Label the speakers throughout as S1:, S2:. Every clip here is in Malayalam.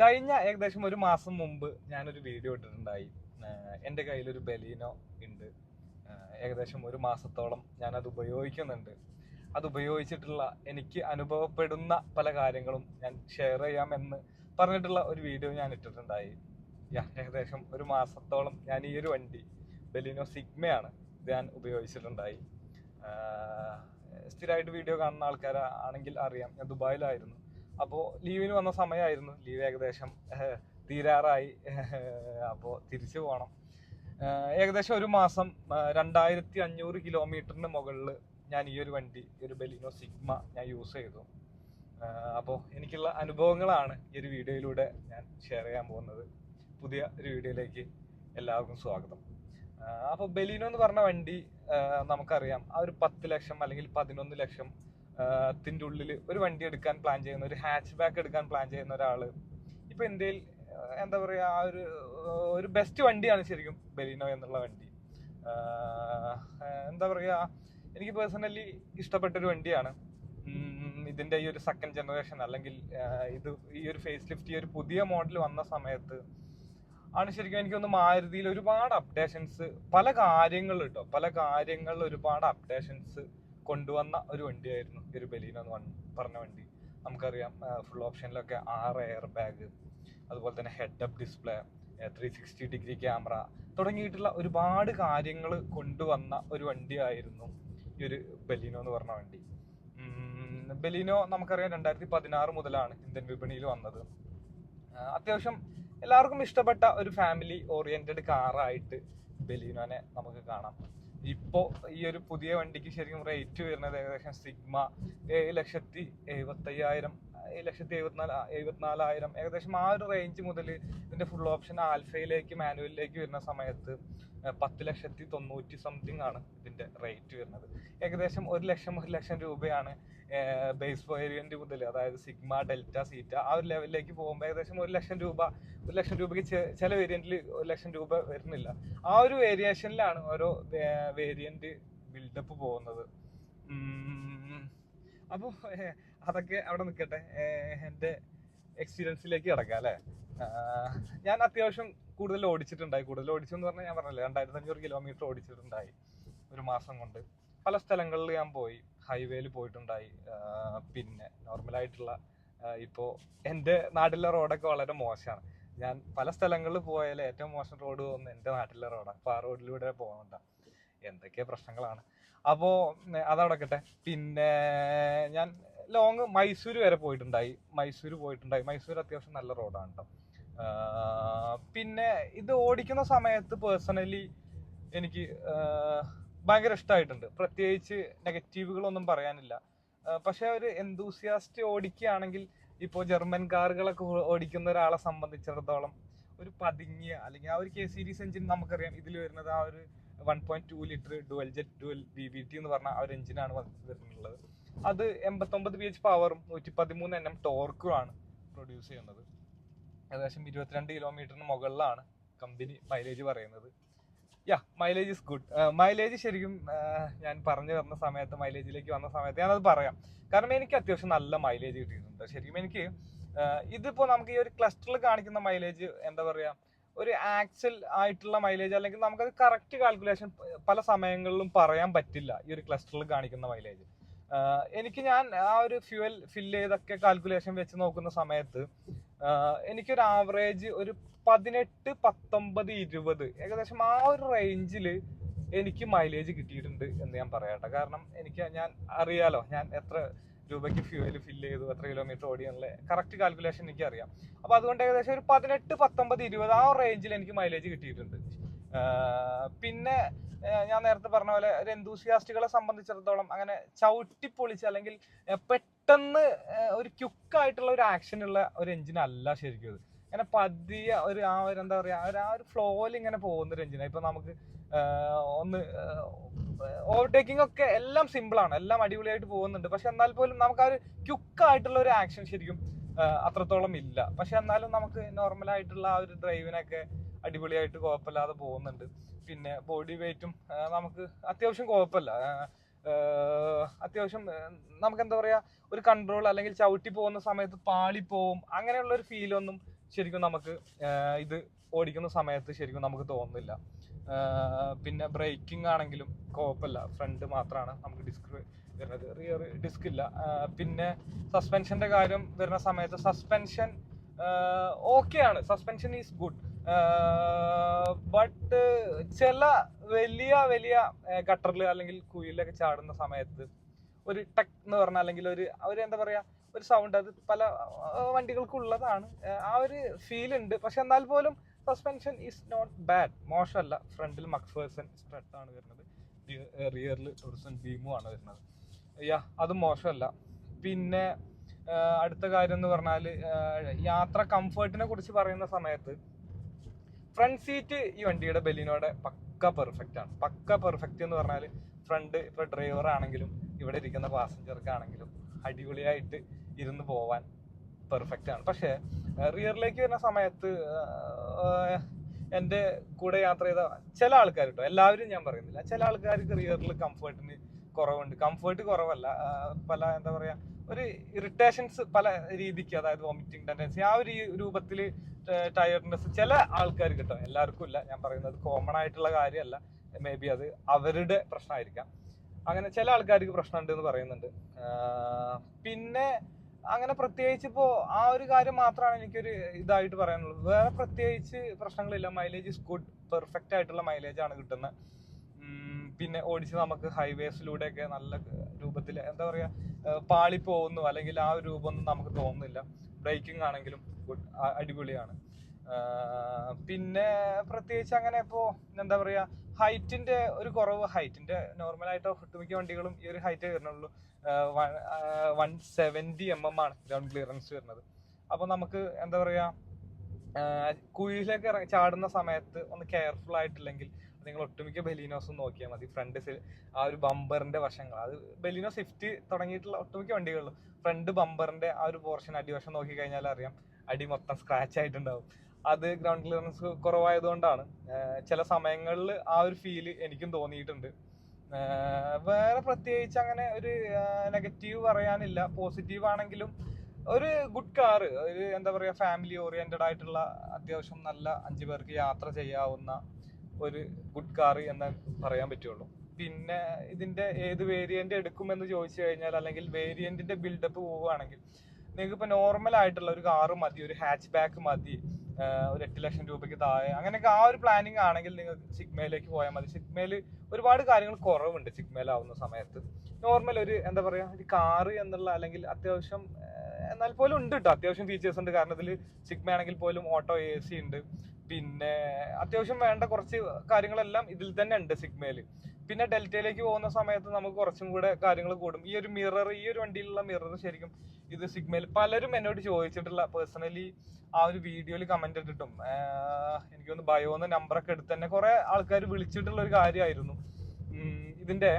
S1: കഴിഞ്ഞ ഏകദേശം ഒരു മാസം മുമ്പ് ഞാനൊരു വീഡിയോ ഇട്ടിട്ടുണ്ടായി. എന്റെ കയ്യിലൊരു ബലീനോ ഉണ്ട്. ഏകദേശം ഒരു മാസത്തോളം ഞാനത് ഉപയോഗിക്കുന്നുണ്ട്. അത് ഉപയോഗിച്ചിട്ടുള്ള എനിക്ക് അനുഭവപ്പെടുന്ന പല കാര്യങ്ങളും ഞാൻ ഷെയർ ചെയ്യാമെന്ന് പറഞ്ഞിട്ടുള്ള ഒരു വീഡിയോ ഞാൻ ഇട്ടിട്ടുണ്ടായി. ഏകദേശം ഒരു മാസത്തോളം ഞാൻ ഈ ഒരു വണ്ടി ബലീനോ സിഗ്മയാണ് ഞാൻ ഉപയോഗിച്ചിട്ടുണ്ടായി. സ്ഥിരമായിട്ട് വീഡിയോ കാണുന്ന ആൾക്കാരാണെങ്കിൽ അറിയാം ഞാൻ ദുബായിലായിരുന്നു. അപ്പോൾ ലീവിന് വന്ന സമയമായിരുന്നു ലീവ് ഏകദേശം തീരാറായി. അപ്പോൾ തിരിച്ചു പോകണം ഏകദേശം ഒരു മാസം രണ്ടായിരത്തി അഞ്ഞൂറ് കിലോമീറ്ററിന് മുകളിൽ ഞാൻ ഈ ഒരു വണ്ടി ഒരു ബെലിനോ സിഗ്മ ഞാൻ യൂസ് ചെയ്തു. അപ്പോൾ എനിക്കുള്ള അനുഭവങ്ങളാണ് ഈ ഒരു വീഡിയോയിലൂടെ ഞാൻ ഷെയർ ചെയ്യാൻ പോകുന്നത്. പുതിയ ഒരു വീഡിയോയിലേക്ക് എല്ലാവർക്കും സ്വാഗതം. അപ്പോൾ ബെലിനോ എന്ന് പറഞ്ഞ വണ്ടി നമുക്കറിയാം. ആ ഒരു പത്ത് ലക്ഷം അല്ലെങ്കിൽ പതിനൊന്ന് ലക്ഷം ത്തിന്റെ ഉള്ളിൽ ഒരു വണ്ടി എടുക്കാൻ പ്ലാൻ ചെയ്യുന്ന ഒരു ഹാച്ച് ബാക്ക് എടുക്കാൻ പ്ലാൻ ചെയ്യുന്ന ഒരാൾ ഇപ്പൊ ഇന്ത്യയിൽ എന്താ പറയുക ആ ഒരു ഒരു ബെസ്റ്റ് വണ്ടിയാണ് ശരിക്കും ബെലിനോ എന്നുള്ള വണ്ടി. എന്താ പറയാ എനിക്ക് പേഴ്സണലി ഇഷ്ടപ്പെട്ട ഒരു വണ്ടിയാണ് ഇതിന്റെ ഈ ഒരു സെക്കൻഡ് ജനറേഷൻ അല്ലെങ്കിൽ ഇത് ഈ ഒരു ഫേസ് ലിഫ്റ്റ് ഈ ഒരു പുതിയ മോഡൽ വന്ന സമയത്ത് ആണ് ശരിക്കും എനിക്ക് എനിക്കൊന്ന് മാരുതിയിൽ ഒരുപാട് അപ്ഡേഷൻസ് പല കാര്യങ്ങൾ കേട്ടോ പല കാര്യങ്ങളിൽ ഒരുപാട് അപ്ഡേഷൻസ് കൊണ്ടുവന്ന ഒരു വണ്ടിയായിരുന്നു ഈ ഒരു ബലീന എന്ന് പറഞ്ഞ വണ്ടി. നമുക്കറിയാം ഫുൾ ഓപ്ഷനിലൊക്കെ ആറ് എയർ ബാഗ് അതുപോലെ തന്നെ head up display three sixty degree camera തുടങ്ങിയിട്ടുള്ള ഒരുപാട് കാര്യങ്ങൾ കൊണ്ടുവന്ന ഒരു വണ്ടിയായിരുന്നു ഈ ഒരു ബലീനോ എന്ന് പറഞ്ഞ വണ്ടി. ബലീനോ നമുക്കറിയാം രണ്ടായിരത്തി പതിനാറ് മുതലാണ് ഇന്ത്യൻ വിപണിയിൽ വന്നത്. അത്യാവശ്യം എല്ലാവർക്കും ഇഷ്ടപ്പെട്ട ഒരു ഫാമിലി ഓറിയന്റഡ് കാറായിട്ട് ബലീനോനെ നമുക്ക് കാണാം. ഇപ്പോ ഈ ഒരു പുതിയ വണ്ടിക്ക് ശരിക്കും റേറ്റ് വരുന്നത് ഏകദേശം സിഗ്മ ഏഴ് ലക്ഷത്തി എഴുപത്തയ്യായിരം ലക്ഷത്തി എഴുപത്തിനാല് എഴുപത്തിനാലായിരം ഏകദേശം ആ ഒരു റേഞ്ച് മുതൽ ഇതിന്റെ ഫുൾ ഓപ്ഷൻ ആൽഫയിലേക്ക് മാനുവലിലേക്ക് വരുന്ന സമയത്ത് പത്ത് ലക്ഷത്തി തൊണ്ണൂറ്റി സംതിങ് ആണ് ഇതിന്റെ റേറ്റ് വരുന്നത്. ഏകദേശം ഒരു ലക്ഷം ഒരു ലക്ഷം രൂപയാണ് ബേസ് വേരിയന്റ് മുതൽ അതായത് സിഗ്മ ഡെൽറ്റ സീറ്റ ആ ഒരു ലെവലിലേക്ക് പോകുമ്പോൾ ഏകദേശം ഒരു ലക്ഷം രൂപ ഒരു ലക്ഷം രൂപയ്ക്ക് ചില വേരിയന്റിൽ ഒരു ലക്ഷം രൂപ വരുന്നില്ല. ആ ഒരു വേരിയേഷനിലാണ് ഓരോ വേരിയന്റ് ബിൽഡപ്പ് പോകുന്നത്. അപ്പോൾ അതൊക്കെ അവിടെ നിൽക്കട്ടെ. എന്റെ എക്സ്പീരിയൻസിലേക്ക് കിടക്കാം അല്ലേ? ഞാൻ അത്യാവശ്യം കൂടുതൽ ഓടിച്ചിട്ടുണ്ടായി. കൂടുതൽ ഓടിച്ചു എന്ന് പറഞ്ഞാൽ ഞാൻ പറഞ്ഞില്ലേ രണ്ടായിരത്തി അഞ്ഞൂറ് കിലോമീറ്റർ ഓടിച്ചിട്ടുണ്ടായി ഒരു മാസം കൊണ്ട്. പല സ്ഥലങ്ങളിൽ ഞാൻ പോയി ഹൈവേയിൽ പോയിട്ടുണ്ടായി. പിന്നെ നോർമലായിട്ടുള്ള ഇപ്പോൾ എന്റെ നാട്ടിലെ റോഡൊക്കെ വളരെ മോശമാണ്. ഞാൻ പല സ്ഥലങ്ങളിൽ പോയാൽ ഏറ്റവും മോശം റോഡ് പോകുന്നത് എന്റെ നാട്ടിലെ റോഡാണ് അപ്പോൾ ആ റോഡിലൂടെ പോകുന്നുണ്ട എന്തൊക്കെ പ്രശ്നങ്ങളാണ്. അപ്പോൾ അതവിടെക്കട്ടെ. പിന്നെ ഞാൻ ലോങ് മൈസൂർ വരെ പോയിട്ടുണ്ടായി. മൈസൂർ പോയിട്ടുണ്ടായി. മൈസൂർ അത്യാവശ്യം നല്ല റോഡാണ് കേട്ടോ പിന്നെ ഇത് ഓടിക്കുന്ന സമയത്ത് പേഴ്സണലി എനിക്ക് ഭയങ്കര ഇഷ്ടമായിട്ടുണ്ട് പ്രത്യേകിച്ച് നെഗറ്റീവുകളൊന്നും പറയാനില്ല. പക്ഷെ ഒരു എന്തൂസിയാസ്റ്റ് ഓടിക്കുകയാണെങ്കിൽ ഇപ്പോൾ ജർമ്മൻ കാറുകളൊക്കെ ഓടിക്കുന്ന ഒരാളെ സംബന്ധിച്ചിടത്തോളം ഒരു പതുങ്ങിയ അല്ലെങ്കിൽ ആ ഒരു കെ സീരീസ് എഞ്ചിൻ നമുക്കറിയാം ഇതിൽ വരുന്നത് ആ ഒരു one point two litre dual jet dual B V T എന്ന് പറഞ്ഞ ആ ഒരു എഞ്ചിനാണ് വരുന്നുള്ളത് അത് എൺപത്തൊമ്പത് പി എച്ച് പവറും നൂറ്റി പതിമൂന്ന് എൻ എം ടോർക്കും ആണ് പ്രൊഡ്യൂസ് ചെയ്യുന്നത്. ഏകദേശം ഇരുപത്തിരണ്ട് കിലോമീറ്ററിന് മുകളിലാണ് കമ്പനി മൈലേജ് പറയുന്നത്. Yeah mileage is good mileage ശരിക്കും ഞാൻ പറഞ്ഞു വന്ന സമയത്ത് മൈലേജിലേക്ക് വന്ന സമയത്ത് ഞാനത് പറയാം. കാരണം എനിക്ക് അത്യാവശ്യം നല്ല മൈലേജ് കിട്ടിയിട്ടുണ്ട്. ശരിക്കും എനിക്ക് ആഹ് ഇതിപ്പോ നമുക്ക് ഈ ഒരു ക്ലസ്റ്ററിൽ കാണിക്കുന്ന മൈലേജ് എന്താ പറയാ? ഒരു ആക്സൽ ആയിട്ടുള്ള മൈലേജ് അല്ലെങ്കിൽ നമുക്കത് കറക്റ്റ് കാൽക്കുലേഷൻ പല സമയങ്ങളിലും പറയാൻ പറ്റില്ല ഈ ഒരു ക്ലസ്റ്ററിൽ കാണിക്കുന്ന മൈലേജ് എനിക്ക് ഞാൻ ആ ഒരു ഫ്യൂവൽ ഫിൽ ചെയ്തൊക്കെ കാൽക്കുലേഷൻ വെച്ച് നോക്കുന്ന സമയത്ത് എനിക്കൊരു ആവറേജ് ഒരു പതിനെട്ട് പത്തൊമ്പത് ഇരുപത് ഏകദേശം ആ ഒരു റേഞ്ചിൽ എനിക്ക് മൈലേജ് കിട്ടിയിട്ടുണ്ട് എന്ന് ഞാൻ പറയാട്ടോ കാരണം എനിക്ക് ഞാൻ അറിയാലോ ഞാൻ എത്ര രൂപയ്ക്ക് ഫ്യൂവൽ ഫില്ല് ചെയ്തു എത്ര കിലോമീറ്റർ ഓടിയുള്ള കറക്റ്റ് കാൽക്കുലേഷൻ എനിക്ക് അറിയാം അപ്പൊ അതുകൊണ്ട് ഏകദേശം ഒരു പതിനെട്ട് പത്തൊമ്പത് ഇരുപത് ആ റേഞ്ചിൽ എനിക്ക് മൈലേജ് കിട്ടിയിട്ടുണ്ട്. പിന്നെ ഞാൻ നേരത്തെ പറഞ്ഞ പോലെ ഒരു എന്തൂസിയാസ്റ്റുകളെ സംബന്ധിച്ചിടത്തോളം അങ്ങനെ ചവിട്ടിപ്പൊളിച്ച് അല്ലെങ്കിൽ പെട്ടെന്ന് ഒരു ക്യുക്കായിട്ടുള്ള ഒരു ആക്ഷൻ ഉള്ള ഒരു എഞ്ചിൻ അല്ല ശരിക്കും ഇങ്ങനെ പതിയ ഒരു ആ ഒരു എന്താ പറയാ ഒരു ആ ഒരു ഫ്ലോയിൽ ഇങ്ങനെ പോകുന്ന എഞ്ചിനാണ് ഇപ്പൊ നമുക്ക് ഒന്ന് ഓവർടേക്കിംഗ് ഒക്കെ എല്ലാം സിമ്പിളാണ് എല്ലാം അടിപൊളിയായിട്ട് പോകുന്നുണ്ട്. പക്ഷെ എന്നാൽ പോലും നമുക്ക് ആ ഒരു ക്യുക്കായിട്ടുള്ള ഒരു ആക്ഷൻ ശരിക്കും അത്രത്തോളം ഇല്ല. പക്ഷെ എന്നാലും നമുക്ക് നോർമൽ ആയിട്ടുള്ള ആ ഒരു ഡ്രൈവിനൊക്കെ അടിപൊളിയായിട്ട് കുഴപ്പമില്ലാതെ പോകുന്നുണ്ട്. പിന്നെ ബോഡി വെയിറ്റും നമുക്ക് അത്യാവശ്യം കുഴപ്പമില്ല. അത്യാവശ്യം നമുക്ക് എന്താ പറയാ ഒരു കൺട്രോൾ അല്ലെങ്കിൽ ചവിട്ടി പോകുന്ന സമയത്ത് പാളി പോവും അങ്ങനെയുള്ള ഒരു ഫീലൊന്നും ശരിക്കും നമുക്ക് ഇത് ഓടിക്കുന്ന സമയത്ത് ശരിക്കും നമുക്ക് തോന്നുന്നില്ല. പിന്നെ ബ്രേക്കിംഗ് ആണെങ്കിലും കുഴപ്പമില്ല. ഫ്രണ്ട് മാത്രമാണ് നമുക്ക് ഡിസ്ക് വരുന്നത്. റിയർ ഡിസ്ക് ഇല്ല. പിന്നെ സസ്പെൻഷന്റെ കാര്യം വരുന്ന സമയത്ത് സസ്പെൻഷൻ ഓക്കെയാണ് സസ്പെൻഷൻ ഈസ് ഗുഡ്. ബട്ട് ചില വലിയ വലിയ ഗട്ടറിൽ അല്ലെങ്കിൽ കുയിലൊക്കെ ചാടുന്ന സമയത്ത് ഒരു ടെക് എന്ന് പറഞ്ഞാൽ അല്ലെങ്കിൽ ഒരു ഒരു എന്താ പറയാ ഒരു സൗണ്ട് അത് പല വണ്ടികൾക്കും വണ്ടികൾക്കുള്ളതാണ്. ആ, ഒരു ഫീൽ ഉണ്ട്. പക്ഷെ എന്നാൽ പോലും സസ്പെൻഷൻ ഈസ് നോട്ട് ബാഡ് മോശമല്ല. ഫ്രണ്ടിൽ മക്ഫേഴ്സൺ സ്ട്രെഡ് ആണ് വരുന്നത്. റിയറിൽ ടൂറിസം ബീമും ആണ് വരുന്നത്. യാ അത് മോശമല്ല. പിന്നെ അടുത്ത കാര്യം എന്ന് പറഞ്ഞാൽ യാത്ര കംഫേർട്ടിനെ കുറിച്ച് പറയുന്ന സമയത്ത് ഫ്രണ്ട് സീറ്റ് ഈ വണ്ടിയുടെ ബെലിനോടെ പക്ക പെർഫെക്റ്റ് ആണ്. പക്ക പെർഫെക്റ്റ് എന്ന് പറഞ്ഞാൽ ഫ്രണ്ട് ഇപ്പോൾ ഡ്രൈവർ ആണെങ്കിലും ഇവിടെ ഇരിക്കുന്ന പാസഞ്ചർക്ക് ആണെങ്കിലും അടിപൊളിയായിട്ട് ഇരുന്ന് പോവാൻ പെർഫെക്റ്റ് ആണ്. പക്ഷേ റിയറിലേക്ക് വരുന്ന സമയത്ത് എന്റെ കൂടെ യാത്ര ചെയ്ത ചില ആൾക്കാർ കേട്ടോ എല്ലാവരും ഞാൻ പറയുന്നില്ല. ചില ആൾക്കാർക്ക് റിയറിൽ കംഫർട്ടിന് കുറവുണ്ട്. കംഫർട്ട് കുറവല്ല. പല എന്താ പറയാ ഒരു ഇറിറ്റേഷൻസ് പല രീതിക്ക് അതായത് വോമിറ്റിംഗ് ടെൻഡൻസി ആ ഒരു രൂപത്തിൽ ടയർഡ്നെസ് ചില ആൾക്കാർ കേട്ടോ എല്ലാവർക്കും ഇല്ല. ഞാൻ പറയുന്നത് കോമൺ ആയിട്ടുള്ള കാര്യമല്ല മേ ബി അത് അവരുടെ പ്രശ്നമായിരിക്കാം. അങ്ങനെ ചില ആൾക്കാർക്ക് പ്രശ്നമുണ്ട് എന്ന് പറയുന്നുണ്ട് പിന്നെ അങ്ങനെ പ്രത്യേകിച്ച് ഇപ്പോ ആ ഒരു കാര്യം മാത്രമാണ് എനിക്കൊരു ഇതായിട്ട് പറയാനുള്ളത്. വേറെ പ്രത്യേകിച്ച് പ്രശ്നങ്ങളില്ല. മൈലേജ് ഇസ് ഗുഡ് പെർഫെക്റ്റ് ആയിട്ടുള്ള മൈലേജ് ആണ് കിട്ടുന്നത് പിന്നെ ഓടിച്ച് നമുക്ക് ഹൈവേസിലൂടെയൊക്കെ നല്ല രൂപത്തിൽ എന്താ പറയുക പാളി പോകുന്നു അല്ലെങ്കിൽ ആ ഒരു രൂപമൊന്നും നമുക്ക് തോന്നുന്നില്ല. ബ്രേക്കിംഗ് ആണെങ്കിലും ഗുഡ് അടിപൊളിയാണ്. പിന്നെ പ്രത്യേകിച്ച് അങ്ങനെ ഇപ്പോ എന്താ പറയാ ഹൈറ്റിന്റെ ഒരു കുറവ് ഹൈറ്റിന്റെ നോർമലായിട്ട് ഒട്ടുമിക്ക വണ്ടികളും ഈ ഒരു ഹൈറ്റ് വരുന്നുള്ളൂ. വൺ സെവന്റി എം എം ആണ് ഗ്രൗണ്ട് ക്ലിയറൻസ് വരുന്നത്. അപ്പൊ നമുക്ക് എന്താ പറയാ കുഴിയിലേക്ക് ചാടുന്ന സമയത്ത് ഒന്ന് കെയർഫുൾ ആയിട്ടില്ലെങ്കിൽ നിങ്ങൾ ഒട്ടുമിക്ക ബെലീനോസും നോക്കിയാൽ മതി. ഫ്രണ്ട് ആ ഒരു ബമ്പറിന്റെ വശങ്ങൾ. അത് ബെലീനോ സ്വിഫ്റ്റ് തുടങ്ങിയിട്ടുള്ള ഒട്ടുമിക്ക വണ്ടികളിലും ഫ്രണ്ട് ബമ്പറിന്റെ ആ ഒരു പോർഷൻ അടിവശം നോക്കി കഴിഞ്ഞാൽ അറിയാം അടി മൊത്തം സ്ക്രാച്ച് ആയിട്ടുണ്ടാവും. അത് ഗ്രൗണ്ട് ക്ലിയറൻസ് കുറവായതുകൊണ്ടാണ്. ചില സമയങ്ങളിൽ ആ ഒരു ഫീൽ എനിക്കും തോന്നിയിട്ടുണ്ട്. വേറെ പ്രത്യേകിച്ച് അങ്ങനെ ഒരു നെഗറ്റീവ് പറയാനില്ല. പോസിറ്റീവ് ആണെങ്കിലും ഒരു ഗുഡ് കാർ ഒരു എന്താ പറയുക ഫാമിലി ഓറിയന്റഡ് ആയിട്ടുള്ള അത്യാവശ്യം നല്ല അഞ്ചു പേർക്ക് യാത്ര ചെയ്യാവുന്ന ഒരു ഗുഡ് കാർ എന്ന് പറയാൻ പറ്റുള്ളൂ. പിന്നെ ഇതിന്റെ ഏത് വേരിയന്റ് എടുക്കുമെന്ന് ചോദിച്ചു കഴിഞ്ഞാൽ അല്ലെങ്കിൽ വേരിയന്റിന്റെ ബിൽഡപ്പ് പോവുകയാണെങ്കിൽ നിങ്ങൾക്ക് നോർമൽ ആയിട്ടുള്ള ഒരു കാറ് മതി ഒരു ഹാച്ച് ബാക്ക് മതി. ഒരു എട്ട് ലക്ഷം രൂപയ്ക്ക് താഴെ. അങ്ങനെയൊക്കെ ആ ഒരു പ്ലാനിങ് ആണെങ്കിൽ നിങ്ങൾ സിഗ്മയിലേക്ക് പോയാൽ മതി. സിഗ്മയിൽ ഒരുപാട് കാര്യങ്ങൾ കുറവുണ്ട് സിഗ്മയിലാവുന്ന സമയത്ത്. നോർമൽ ഒരു എന്താ പറയുക ഒരു കാറ് എന്നുള്ള അല്ലെങ്കിൽ അത്യാവശ്യം എന്നാൽ പോലും ഉണ്ട് കേട്ടോ അത്യാവശ്യം ഫീച്ചേഴ്സ് ഉണ്ട്. കാരണം ഇതിൽ സിഗ്മ ആണെങ്കിൽ പോലും ഓട്ടോ എ സി ഉണ്ട്. പിന്നെ അത്യാവശ്യം വേണ്ട കുറച്ച് കാര്യങ്ങളെല്ലാം ഇതിൽ തന്നെ ഉണ്ട് സിഗ്മയിൽ. പിന്നെ ഡെൽറ്റയിലേക്ക് പോകുന്ന സമയത്ത് നമുക്ക് കുറച്ചും കൂടെ കാര്യങ്ങൾ കൂടും. ഈ ഒരു മിറർ ഈ ഒരു വണ്ടിയിലുള്ള മിറർ ശരിക്കും ഇത് സിഗ്മയിൽ പലരും എന്നോട് ചോദിച്ചിട്ടുള്ള പേഴ്സണലി ആ ഒരു വീഡിയോയിൽ കമന്റ് ഇട്ടിട്ടും. എനിക്കൊന്ന് ബയോന്ന് നമ്പറൊക്കെ എടുത്ത് തന്നെ കുറെ ആൾക്കാർ വിളിച്ചിട്ടുള്ള ഒരു കാര്യമായിരുന്നു. ഇതിന്റെ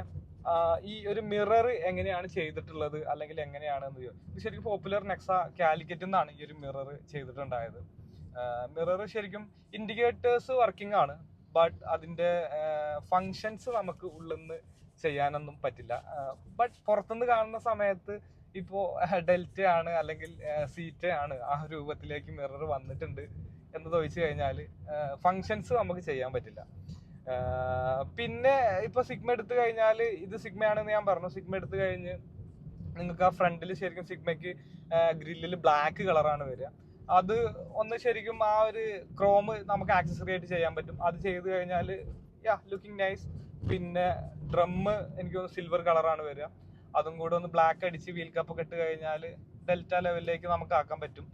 S1: ഈ ഒരു മിറർ എങ്ങനെയാണ് ചെയ്തിട്ടുള്ളത്? അല്ലെങ്കിൽ എങ്ങനെയാണെന്ന് ചോ- ഇത് ശരിക്കും പോപ്പുലർ നെക്സ കാലിക്കറ്റ് നിന്നാണ് ഈ ഒരു മിറർ ചെയ്തിട്ടുണ്ടായത്. മിറർ ശരിക്കും ഇൻഡിക്കേറ്റേഴ്സ് വർക്കിംഗ് ആണ്. ബട്ട് അതിന്റെ ഫങ്ഷൻസ് നമുക്ക് ഉള്ളിന്ന് ചെയ്യാനൊന്നും പറ്റില്ല. ബട്ട് പുറത്തുനിന്ന് കാണുന്ന സമയത്ത് ഇപ്പോ ഡെൽറ്റ ആണ് അല്ലെങ്കിൽ സീറ്റ ആണ് ആ രൂപത്തിലേക്ക് മിറർ വന്നിട്ടുണ്ട് എന്ന് ചോദിച്ചു കഴിഞ്ഞാൽ ഫങ്ഷൻസ് നമുക്ക് ചെയ്യാൻ പറ്റില്ല. പിന്നെ ഇപ്പൊ സിഗ്മ എടുത്തു കഴിഞ്ഞാൽ ഇത് സിഗ്മ ആണെന്ന് ഞാൻ പറഞ്ഞു. സിഗ്മ എടുത്തു കഴിഞ്ഞ് നിങ്ങൾക്ക് ആ ഫ്രണ്ടിൽ ശരിക്കും സിഗ്മയ്ക്ക് ഗ്രില്ലിൽ ബ്ലാക്ക് കളറാണ് വരിക. അത് ഒന്ന് ശരിക്കും ആ ഒരു ക്രോം നമുക്ക് ആക്സസറി ആയിട്ട് ചെയ്യാൻ പറ്റും. അത് ചെയ്തു കഴിഞ്ഞാൽ യാ ലുക്കിംഗ് നൈസ് പിന്നെ ഡ്രം എനിക്ക് തോന്നുന്നു സിൽവർ കളറാണ് വരിക. അതും കൂടെ ഒന്ന് ബ്ലാക്ക് അടിച്ച് വീൽ കപ്പ് ഒക്കെ കഴിഞ്ഞാൽ ഡെൽറ്റ ലെവലിലേക്ക് നമുക്ക് ആക്കാൻ പറ്റും.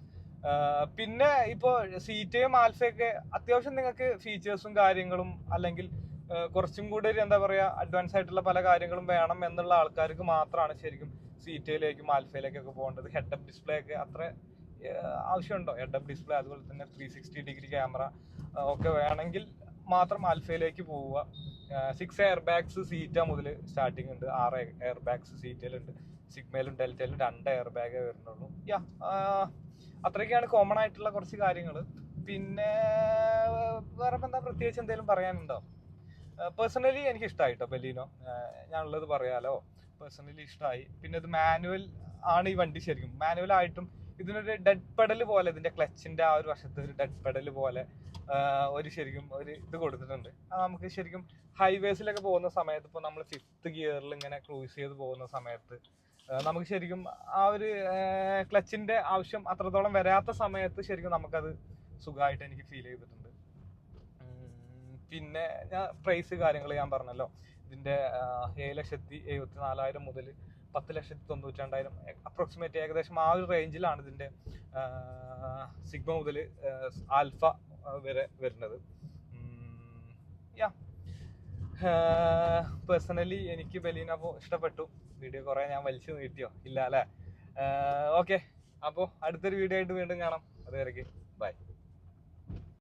S1: പിന്നെ ഇപ്പോൾ സീറ്റയും ആൽഫയൊക്കെ അത്യാവശ്യം നിങ്ങൾക്ക് ഫീച്ചേഴ്സും കാര്യങ്ങളും അല്ലെങ്കിൽ കുറച്ചും കൂടി ഒരു എന്താ പറയാ അഡ്വാൻസ് ആയിട്ടുള്ള പല കാര്യങ്ങളും വേണം എന്നുള്ള ആൾക്കാർക്ക് മാത്രമാണ് ശരിക്കും സീറ്റയിലേക്കും ആൽഫയിലേക്കൊക്കെ പോകേണ്ടത്. ഹെഡ് അപ്പ് ഡിസ്പ്ലേ ഒക്കെ അത്ര ആവശ്യമുണ്ടോ? ഹെഡ് അപ്പ് ഡിസ്പ്ലേ അതുപോലെ തന്നെ ത്രീ സിക്സ്റ്റി ഡിഗ്രി ക്യാമറ ഒക്കെ വേണമെങ്കിൽ മാത്രം ആൽഫയിലേക്ക് പോവുക. സിക്സ് എയർ ബാഗ്സ് സീറ്റ മുതൽ സ്റ്റാർട്ടിംഗ് ഉണ്ട്. ആറ് എയർ ബാഗ്സ് സീറ്റയിലുണ്ട് സിഗ്മയിലും ഡെൽറ്റയിലും രണ്ട് എയർ ബാഗേ വരുന്നുള്ളൂ യാ അത്രയൊക്കെയാണ് കോമൺ ആയിട്ടുള്ള കുറച്ച് കാര്യങ്ങൾ പിന്നെ വേറെ എന്താ പ്രത്യേകിച്ച് എന്തെങ്കിലും പറയാനുണ്ടോ? പേഴ്സണലി എനിക്ക് ഇഷ്ടമായി കേട്ടോ ബെലീനോ ഞാനുള്ളത് പറയാലോ? പേഴ്സണലി ഇഷ്ടമായി പിന്നെ ഇത് മാനുവൽ ആണ് ഈ വണ്ടി ശരിക്കും. മാനുവൽ ആയിട്ടും ഇതിനൊരു ഡെഡ് പെഡൽ പോലെ ഇതിന്റെ ക്ലച്ചിന്റെ ആ ഒരു വശത്ത് ഒരു ഡെഡ് പെഡൽ പോലെ ഒരു ശരിക്കും ഒരു ഇത് കൊടുത്തിട്ടുണ്ട്. അത് നമുക്ക് ശരിക്കും ഹൈവേസിലൊക്കെ പോകുന്ന സമയത്ത് ഇപ്പോൾ നമ്മൾ ഫിഫ്ത്ത് ഗിയറിൽ ഇങ്ങനെ ക്രൂസ് ചെയ്ത് പോകുന്ന സമയത്ത് നമുക്ക് ശരിക്കും ആ ഒരു ക്ലച്ചിന്റെ ആവശ്യം അത്രത്തോളം വരാത്ത സമയത്ത് ശരിക്കും നമുക്കത് സുഖമായിട്ട് എനിക്ക് ഫീൽ ചെയ്തിട്ടുണ്ട്. പിന്നെ ഞാൻ പ്രൈസ് കാര്യങ്ങൾ ഞാൻ പറഞ്ഞല്ലോ. ഇതിന്റെ ഏഴ് ലക്ഷത്തി എഴുപത്തി നാലായിരം മുതൽ പത്ത് ലക്ഷത്തി തൊണ്ണൂറ്റി രണ്ടായിരം അപ്രോക്സിമേറ്റ് ഏകദേശം ആ ഒരു റേഞ്ചിലാണ് ഇതിന്റെ സിഗ്മ മുതൽ ആൽഫ വരെ വരുന്നത്. യാ പേഴ്സണലി എനിക്ക് ബലീനപ്പോ ഇഷ്ടപ്പെട്ടു. വീഡിയോ കുറെ ഞാൻ വലിച്ചു നീട്ടിയോ? ഇല്ല അല്ലേ? ഓക്കെ. അപ്പോൾ അടുത്തൊരു വീഡിയോ ആയിട്ട് വീണ്ടും കാണാം. അതുവരേക്ക്. ബൈ